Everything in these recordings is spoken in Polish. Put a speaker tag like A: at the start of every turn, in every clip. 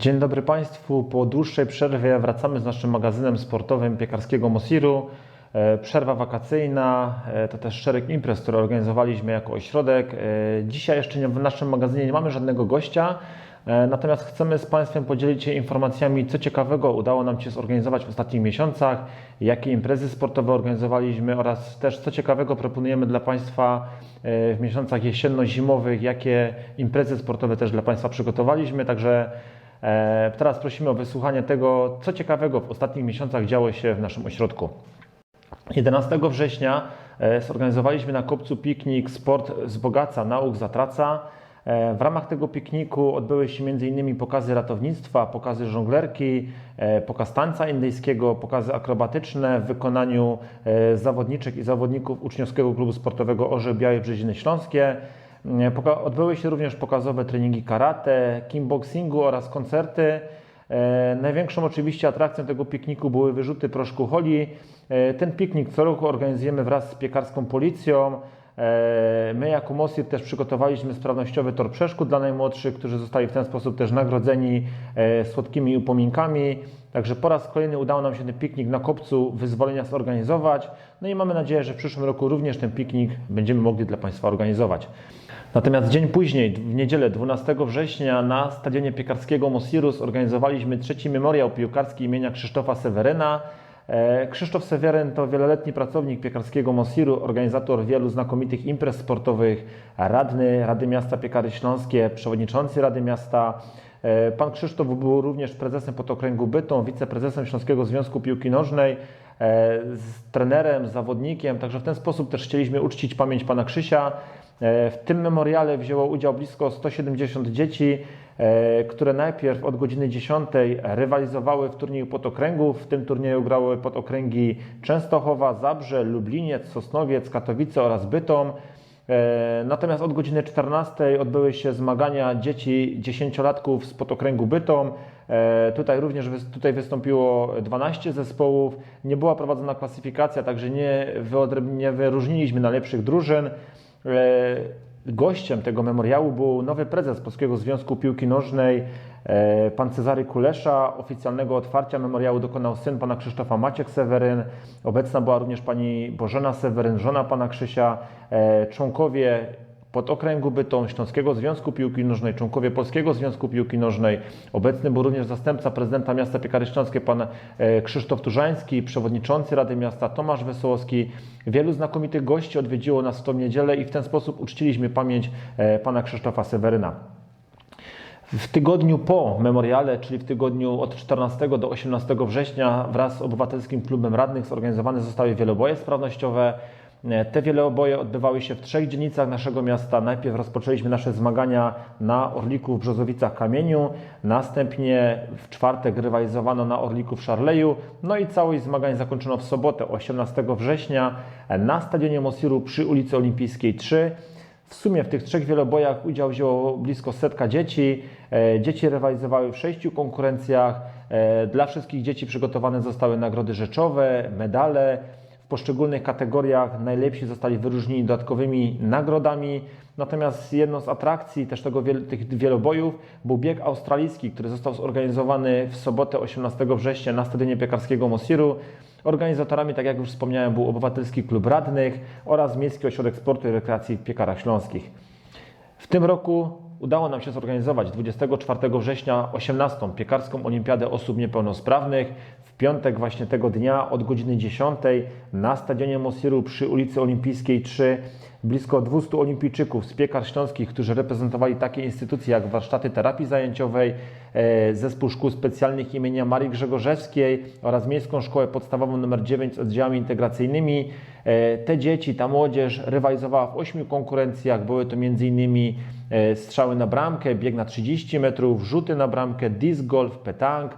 A: Dzień dobry Państwu. Po dłuższej przerwie wracamy z naszym magazynem sportowym piekarskiego Mosiru. E, Przerwa wakacyjna e, to też szereg imprez, które organizowaliśmy jako ośrodek. E, Dzisiaj jeszcze w naszym magazynie nie mamy żadnego gościa, natomiast chcemy z Państwem podzielić się informacjami, co ciekawego udało nam się zorganizować w ostatnich miesiącach, jakie imprezy sportowe organizowaliśmy oraz też co ciekawego proponujemy dla Państwa w miesiącach jesienno-zimowych, jakie imprezy sportowe też dla Państwa przygotowaliśmy. Także Teraz prosimy o wysłuchanie tego, co ciekawego w ostatnich miesiącach działo się w naszym ośrodku. 11 września e, zorganizowaliśmy na kopcu piknik Sport wzbogaca, nauk zatraca. E, W ramach tego pikniku odbyły się m.in. pokazy ratownictwa, pokazy żonglerki, e, pokaz tańca indyjskiego, pokazy akrobatyczne w wykonaniu e, zawodniczek i zawodników uczniowskiego klubu sportowego Orzeł Białej Brzeziny Śląskie. Odbyły się również pokazowe treningi karate, kickboxingu oraz koncerty. E, Największą oczywiście atrakcją tego pikniku były wyrzuty proszku holi. E, Ten piknik co roku organizujemy wraz z piekarską policją. E, My jako MOSIR też przygotowaliśmy sprawnościowy tor przeszkód dla najmłodszych, którzy zostali w ten sposób też nagrodzeni słodkimi upominkami. Także po raz kolejny udało nam się ten piknik na kopcu wyzwolenia zorganizować. No i mamy nadzieję, że w przyszłym roku również ten piknik będziemy mogli dla Państwa organizować. Natomiast dzień później, w niedzielę 12 września na stadionie piekarskiego Mosiru zorganizowaliśmy trzeci memoriał piłkarski imienia Krzysztofa Seweryna. E, Krzysztof Seweryn to wieloletni pracownik piekarskiego Mosiru, organizator wielu znakomitych imprez sportowych, radny Rady Miasta Piekary Śląskie, przewodniczący Rady Miasta. E, Pan Krzysztof był również prezesem podokręgu Bytom, wiceprezesem Śląskiego Związku Piłki Nożnej, e, z trenerem, zawodnikiem. Także w ten sposób też chcieliśmy uczcić pamięć pana Krzysia. E, W tym memoriale wzięło udział blisko 170 dzieci, e, które najpierw od godziny 10 rywalizowały w turnieju podokręgów. W tym turnieju grały podokręgi Częstochowa, Zabrze, Lubliniec, Sosnowiec, Katowice oraz Bytom. E, Natomiast od godziny 14 odbyły się zmagania dzieci dziesięciolatków z podokręgu Bytom. Tutaj również tutaj wystąpiło 12 zespołów. Nie była prowadzona klasyfikacja, także nie, nie wyróżniliśmy najlepszych drużyn. E, Gościem tego memoriału był nowy prezes Polskiego Związku Piłki Nożnej, e, pan Cezary Kulesza. Oficjalnego otwarcia memoriału dokonał syn pana Krzysztofa Maciek Seweryn. Obecna była również pani Bożena Seweryn, żona pana Krzysia, e, członkowie pod okręgu Bytom, Śląskiego Związku Piłki Nożnej, członkowie Polskiego Związku Piłki Nożnej. Obecny był również zastępca prezydenta miasta Piekary Śląskie, pan e, Krzysztof Turzański, przewodniczący Rady Miasta Tomasz Wesołowski. Wielu znakomitych gości odwiedziło nas w tą niedzielę i w ten sposób uczciliśmy pamięć e, pana Krzysztofa Seweryna. W tygodniu po memoriale, czyli w tygodniu od 14 do 18 września wraz z Obywatelskim Klubem Radnych zorganizowane zostały wieloboje sprawnościowe. E, Te wieloboje odbywały się w trzech dzielnicach naszego miasta. Najpierw rozpoczęliśmy nasze zmagania na Orliku w Brzozowicach Kamieniu, następnie w czwartek rywalizowano na Orliku w Szarleju, no i całość zmagań zakończono w sobotę 18 września na stadionie Mosiru przy ulicy Olimpijskiej 3. W sumie w tych trzech wielobojach udział wzięło blisko setka dzieci. E, Dzieci rywalizowały w sześciu konkurencjach. E, Dla wszystkich dzieci przygotowane zostały nagrody rzeczowe, medale. Poszczególnych kategoriach najlepsi zostali wyróżnieni dodatkowymi nagrodami. Natomiast jedną z atrakcji też tego, tych wielobojów był bieg australijski, który został zorganizowany w sobotę 18 września na stadionie piekarskiego Mosiru. Organizatorami, tak jak już wspomniałem, był Obywatelski Klub Radnych oraz Miejski Ośrodek Sportu i Rekreacji w Piekarach Śląskich. W tym roku udało nam się zorganizować 24 września 18. piekarską olimpiadę osób niepełnosprawnych. W piątek właśnie tego dnia od godziny 10 na stadionie Mosiru przy ulicy Olimpijskiej 3 blisko 200 olimpijczyków z piekar śląskich, którzy reprezentowali takie instytucje jak warsztaty terapii zajęciowej, e, zespół szkół specjalnych imienia Marii Grzegorzewskiej oraz Miejską Szkołę Podstawową nr 9 z oddziałami integracyjnymi. E, Te dzieci, ta młodzież rywalizowała w ośmiu konkurencjach. Były to m.in. e, strzały na bramkę, bieg na 30 metrów, rzuty na bramkę, disc golf, petank,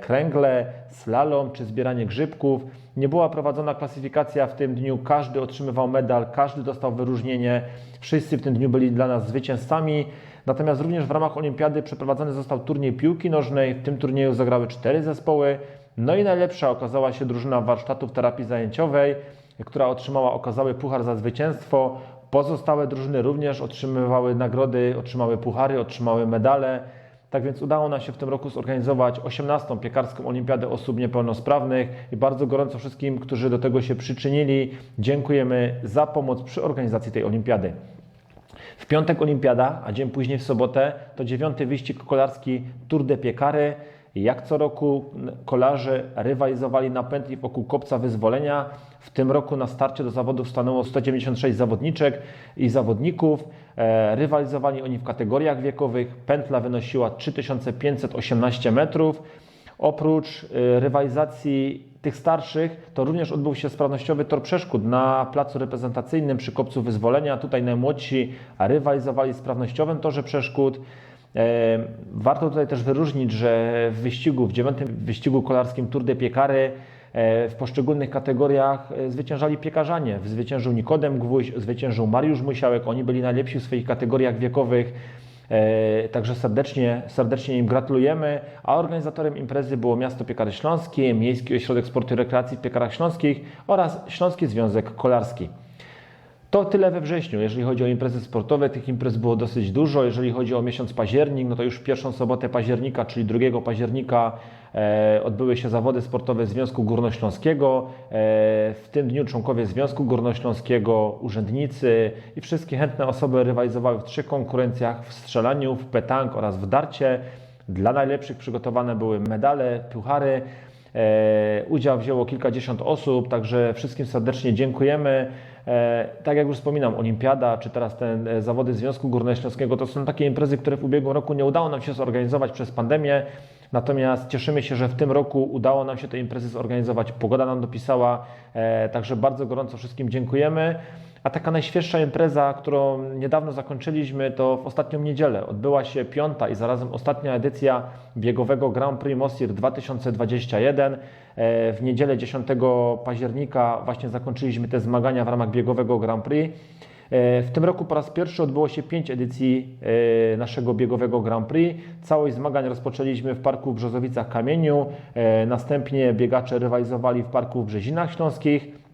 A: kręgle, slalom czy zbieranie grzybków. Nie była prowadzona klasyfikacja w tym dniu, każdy otrzymywał medal, każdy dostał wyróżnienie. Wszyscy w tym dniu byli dla nas zwycięzcami. Natomiast również w ramach olimpiady przeprowadzony został turniej piłki nożnej. W tym turnieju zagrały cztery zespoły. No i najlepsza okazała się drużyna warsztatów terapii zajęciowej, która otrzymała okazały puchar za zwycięstwo. Pozostałe drużyny również otrzymywały nagrody, otrzymały puchary, otrzymały medale. Tak więc udało nam się w tym roku zorganizować 18. piekarską olimpiadę osób niepełnosprawnych i bardzo gorąco wszystkim, którzy do tego się przyczynili, dziękujemy za pomoc przy organizacji tej olimpiady. W piątek olimpiada, a dzień później w sobotę to dziewiąty wyścig kolarski Tour de Piekary. Jak co roku kolarze rywalizowali na pętli wokół Kopca Wyzwolenia. W tym roku na starcie do zawodów stanęło 196 zawodniczek i zawodników. E, rywalizowali oni w kategoriach wiekowych. Pętla wynosiła 3518 metrów. Oprócz y, rywalizacji tych starszych, to również odbył się sprawnościowy tor przeszkód na placu reprezentacyjnym przy Kopcu Wyzwolenia. Tutaj najmłodsi rywalizowali w sprawnościowym torze przeszkód. E, warto tutaj też wyróżnić, że w wyścigu, w dziewiątym wyścigu kolarskim Tour de Piekary e, w poszczególnych kategoriach e, zwyciężali piekarzanie. Zwyciężył Nikodem Gwóźdź, zwyciężył Mariusz Musiałek. Oni byli najlepsi w swoich kategoriach wiekowych. Także serdecznie, serdecznie im gratulujemy. A organizatorem imprezy było Miasto Piekary Śląskie, Miejski Ośrodek Sportu i Rekreacji w Piekarach Śląskich oraz Śląski Związek Kolarski. To tyle we wrześniu. Jeżeli chodzi o imprezy sportowe, tych imprez było dosyć dużo. Jeżeli chodzi o miesiąc październik, no to już pierwszą sobotę października, czyli 2 października e, odbyły się zawody sportowe Związku Górnośląskiego. E, w tym dniu członkowie Związku Górnośląskiego, urzędnicy i wszystkie chętne osoby rywalizowały w trzech konkurencjach w strzelaniu, w petank oraz w darcie. Dla najlepszych przygotowane były medale, puchary. E, udział wzięło kilkadziesiąt osób, także wszystkim serdecznie dziękujemy. E, tak jak już wspominam, Olimpiada, czy teraz te e, zawody Związku Górnośląskiego, to są takie imprezy, które w ubiegłym roku nie udało nam się zorganizować przez pandemię. Natomiast cieszymy się, że w tym roku udało nam się te imprezy zorganizować. Pogoda nam dopisała, także bardzo gorąco wszystkim dziękujemy. A taka najświeższa impreza, którą niedawno zakończyliśmy, to w ostatnią niedzielę odbyła się piąta i zarazem ostatnia edycja biegowego Grand Prix Mosir 2021. E, w niedzielę 10 października właśnie zakończyliśmy te zmagania w ramach biegowego Grand Prix. E, w tym roku po raz pierwszy odbyło się pięć edycji e, naszego biegowego Grand Prix. Całość zmagań rozpoczęliśmy w Parku w Brzozowicach Kamieniu. Następnie biegacze rywalizowali w Parku w Brzezinach Śląskich.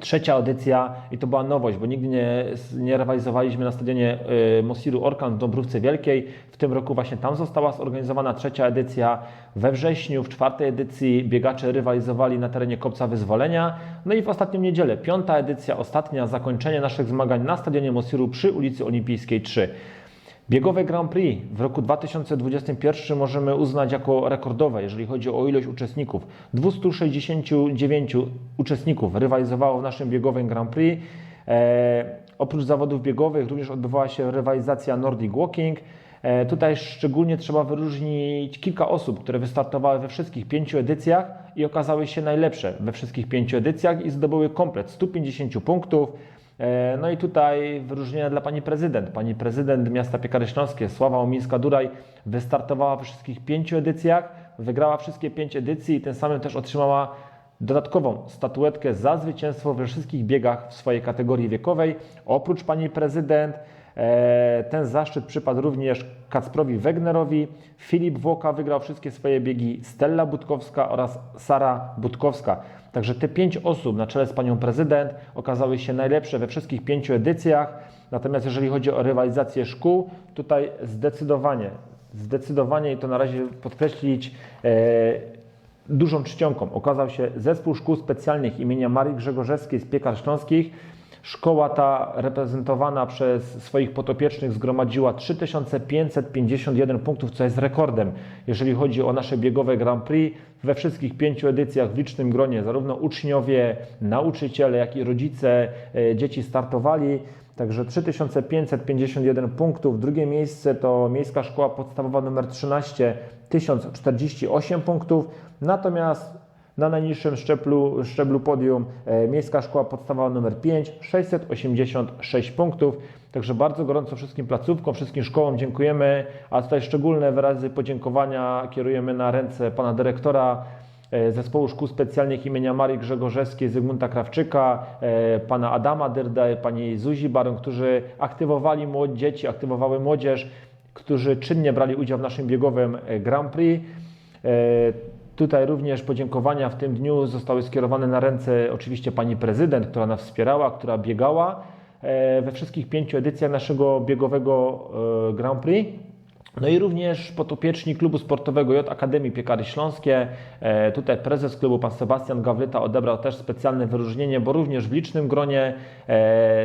A: Trzecia edycja i to była nowość, bo nigdy nie, nie rywalizowaliśmy na stadionie y, Mosiru Orkan w Dąbrówce Wielkiej. W tym roku właśnie tam została zorganizowana trzecia edycja. We wrześniu w czwartej edycji biegacze rywalizowali na terenie Kopca Wyzwolenia. No i w ostatnią niedzielę piąta edycja, ostatnia, zakończenie naszych zmagań na stadionie Mosiru przy ulicy Olimpijskiej 3. Biegowe Grand Prix w roku 2021 możemy uznać jako rekordowe, jeżeli chodzi o ilość uczestników. 269 uczestników rywalizowało w naszym biegowym Grand Prix. E, oprócz zawodów biegowych również odbywała się rywalizacja Nordic Walking. E, tutaj szczególnie trzeba wyróżnić kilka osób, które wystartowały we wszystkich pięciu edycjach i okazały się najlepsze we wszystkich pięciu edycjach i zdobyły komplet 150 punktów. E, no i tutaj wyróżnienia dla pani prezydent. Pani prezydent miasta Piekary Śląskie, Sława Omińska-Duraj, wystartowała we wszystkich pięciu edycjach, wygrała wszystkie pięć edycji i tym samym też otrzymała dodatkową statuetkę za zwycięstwo we wszystkich biegach w swojej kategorii wiekowej. Oprócz pani prezydent, ten zaszczyt przypadł również Kacprowi Wegnerowi. Filip Włoka wygrał wszystkie swoje biegi, Stella Budkowska oraz Sara Budkowska. Także te pięć osób na czele z panią prezydent okazały się najlepsze we wszystkich pięciu edycjach. Natomiast jeżeli chodzi o rywalizację szkół, tutaj zdecydowanie, zdecydowanie i to na razie podkreślić, e, dużą czcionką okazał się Zespół Szkół Specjalnych imienia Marii Grzegorzewskiej z Piekar Śląskich, Szkoła ta reprezentowana przez swoich potopiecznych zgromadziła 3551 punktów, co jest rekordem, jeżeli chodzi o nasze biegowe Grand Prix. We wszystkich pięciu edycjach w licznym gronie zarówno uczniowie, nauczyciele, jak i rodzice e, dzieci startowali. Także 3551 punktów. Drugie miejsce to Miejska Szkoła Podstawowa nr 13, 1048 punktów. Natomiast na najniższym szczeblu, szczeblu podium e, Miejska Szkoła Podstawowa nr 5, 686 punktów. Także bardzo gorąco wszystkim placówkom, wszystkim szkołom dziękujemy, a tutaj szczególne wyrazy podziękowania kierujemy na ręce pana dyrektora e, Zespołu Szkół Specjalnych imienia Marii Grzegorzewskiej, Zygmunta Krawczyka, e, pana Adama Dyrda, pani Zuzi Baron, którzy aktywowali młodzi dzieci, aktywowały młodzież, którzy czynnie brali udział w naszym biegowym Grand Prix. Tutaj również podziękowania w tym dniu zostały skierowane na ręce oczywiście pani prezydent, która nas wspierała, która biegała e, we wszystkich pięciu edycjach naszego biegowego e, Grand Prix. No i również potopieczni klubu sportowego J Akademii Piekary Śląskie. E, tutaj prezes klubu pan Sebastian Gawryta odebrał też specjalne wyróżnienie, bo również w licznym gronie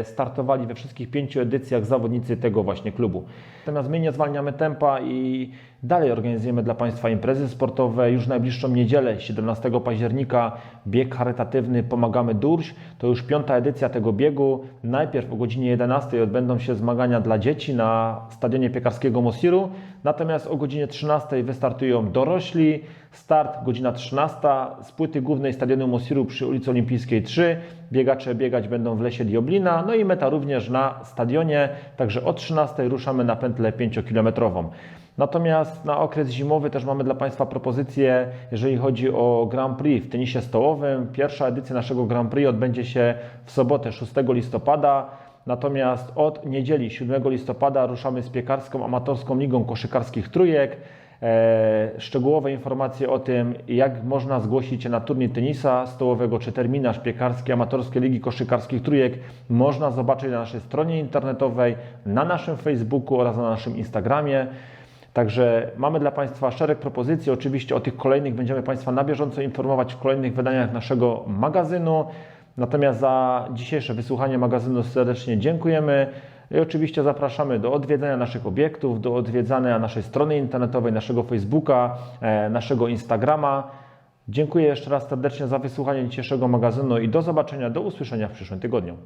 A: startowali we wszystkich pięciu edycjach zawodnicy tego właśnie klubu. Natomiast my nie zwalniamy tempa i dalej organizujemy dla Państwa imprezy sportowe. Już najbliższą niedzielę, 17 października, bieg charytatywny Pomagamy Durś. To już piąta edycja tego biegu. Najpierw o godzinie 11 odbędą się zmagania dla dzieci na stadionie piekarskiego Mosiru. Natomiast o godzinie 13 wystartują dorośli. Start godzina 13 z płyty głównej stadionu Mosiru przy ulicy Olimpijskiej 3. Biegacze biegać będą w lesie Dioblina, no i meta również na stadionie. Także o 13 ruszamy na pętlę 5-kilometrową. Natomiast na okres zimowy też mamy dla Państwa propozycję, jeżeli chodzi o Grand Prix w tenisie stołowym. Pierwsza edycja naszego Grand Prix odbędzie się w sobotę 6 listopada. Natomiast od niedzieli 7 listopada ruszamy z piekarską amatorską ligą koszykarskich trójek. E, szczegółowe informacje o tym, jak można zgłosić się na turniej tenisa stołowego czy terminarz piekarski amatorskiej ligi koszykarskich trójek, można zobaczyć na naszej stronie internetowej, na naszym Facebooku oraz na naszym Instagramie. Także mamy dla Państwa szereg propozycji. Oczywiście o tych kolejnych będziemy Państwa na bieżąco informować w kolejnych wydaniach naszego magazynu. Natomiast za dzisiejsze wysłuchanie magazynu serdecznie dziękujemy. I oczywiście zapraszamy do odwiedzania naszych obiektów, do odwiedzania naszej strony internetowej, naszego Facebooka, e, naszego Instagrama. Dziękuję jeszcze raz serdecznie za wysłuchanie dzisiejszego magazynu i do zobaczenia, do usłyszenia w przyszłym tygodniu.